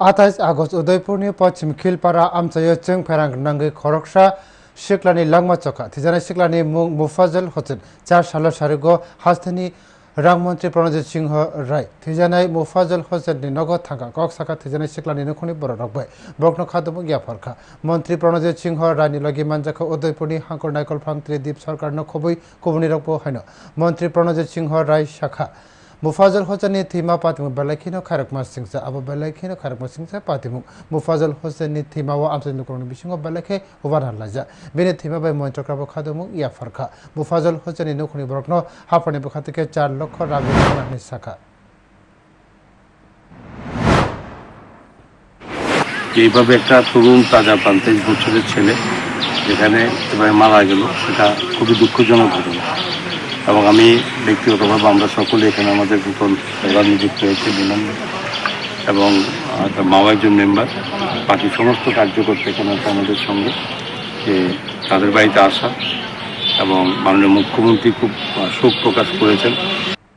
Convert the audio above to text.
আঠাইশ আগস্ট उदयपुरनि पश्चिम खिलपारा आमचायो जों फेरांग नांगै खरकसा सिख्लानि लांमा चखा थिजानाय सिख्लानि मुं मुफाजल हसेन चार साल सारिगो हास्तानि रां मन्त्रि प्रणजित सिंह राय थिजानाय मुफाजल हसेननि नगद थांगा कक साखा थिजानाय सिख्लानि नखरनि बर' रगबाय बकनो खादोमु गियाफरखा मन्त्रि प्रणजित सिंह रायनि लगी मानजाखौ उदयपुरनि हांकर नायकल फांत्रि दीप सरकारनो खबै खबनि रगबो हायनो मन्त्रि प्रणजित सिंह राय शाखा মুফাজল হোসেনি থিমা পাতিমুক বেলাইখিনো খারকমা সিংসা আবু বেলাইখিনো খারকমা সিংসা পাতিমুক মুফাজল হোসেনি থিমা ও আমসাইনুকরণ বিসিংহ বেলাখে হুবার হাল্লাজা বেনে থিমা বাই মন্ত্রক্রাব খাদমুক ইয়া ফারখা মুফাজল হোসেনি নখুনি বরকন হাফানি বখা থেকে চার লক্ষ রাগুন শাখা এইভাবে একটা তরুণ তাজা প্রান্তিক বছরের ছেলে যেখানে এবারে মারা গেল সেটা খুবই দুঃখজনক ঘটনা এবং আমি ব্যক্তিগতভাবে আমরা সকলে এখানে আমাদের নতুন মেম্বার নিযুক্ত হয়েছে বিনন্দ এবং মাও একজন মেম্বার বাকি সমস্ত কার্যকর্তা এখানে আমাদের সঙ্গে, যে তাদের বাড়িতে আসা এবং মাননীয় মুখ্যমন্ত্রী খুব শোক প্রকাশ করেছেন।